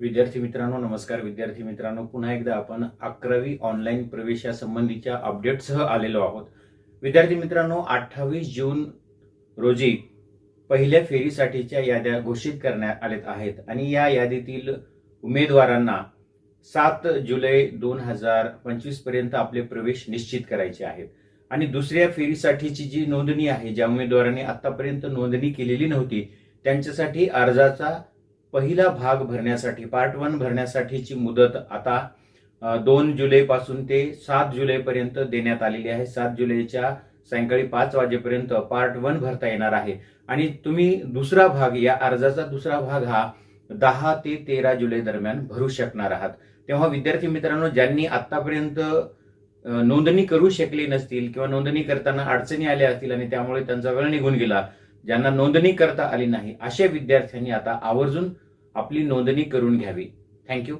विद्यार्थी मित्रांनो नमस्कार. विद्यार्थी मित्रांनो पुन्हा एकदा आपण अकरावी ऑनलाईन प्रवेशासंबंधीच्या अपडेटसह आलेलो आहोत. विद्यार्थी मित्रांनो अठ्ठावीस जून रोजी पहिल्या फेरीसाठीच्या याद्या घोषित करण्यात आलेत आहेत आणि या यादीतील उमेदवारांना सात जुलै दोन हजार पंचवीसपर्यंत आपले प्रवेश निश्चित करायचे आहेत. आणि दुसऱ्या फेरीसाठीची जी नोंदणी आहे ज्या उमेदवारांनी आतापर्यंत नोंदणी केलेली नव्हती त्यांच्यासाठी अर्जाचा पहिला भाग भरण्यासाठी पार्ट वन भरण्यासाठीची मुदत आता दोन जुलैपासून ते सात जुलैपर्यंत देण्यात आलेली आहे. सात जुलैच्या सायंकाळी पाच वाजेपर्यंत पार्ट वन भरता येणार आहे. आणि तुम्ही दुसरा भाग या अर्जाचा दुसरा भाग हा दहा ते तेरा जुलै दरम्यान भरू शकणार आहात. तेव्हा विद्यार्थी मित्रांनो ज्यांनी आतापर्यंत नोंदणी करू शकले नसतील किंवा नोंदणी करताना अडचणी आल्या असतील आणि त्यामुळे त्यांचा वेळ निघून गेला ज्यांना नोंदणी करता आली नाही अशा विद्यार्थ्यांनी आता आवर्जून आपली नोंदणी करून घ्यावी. थँक्यू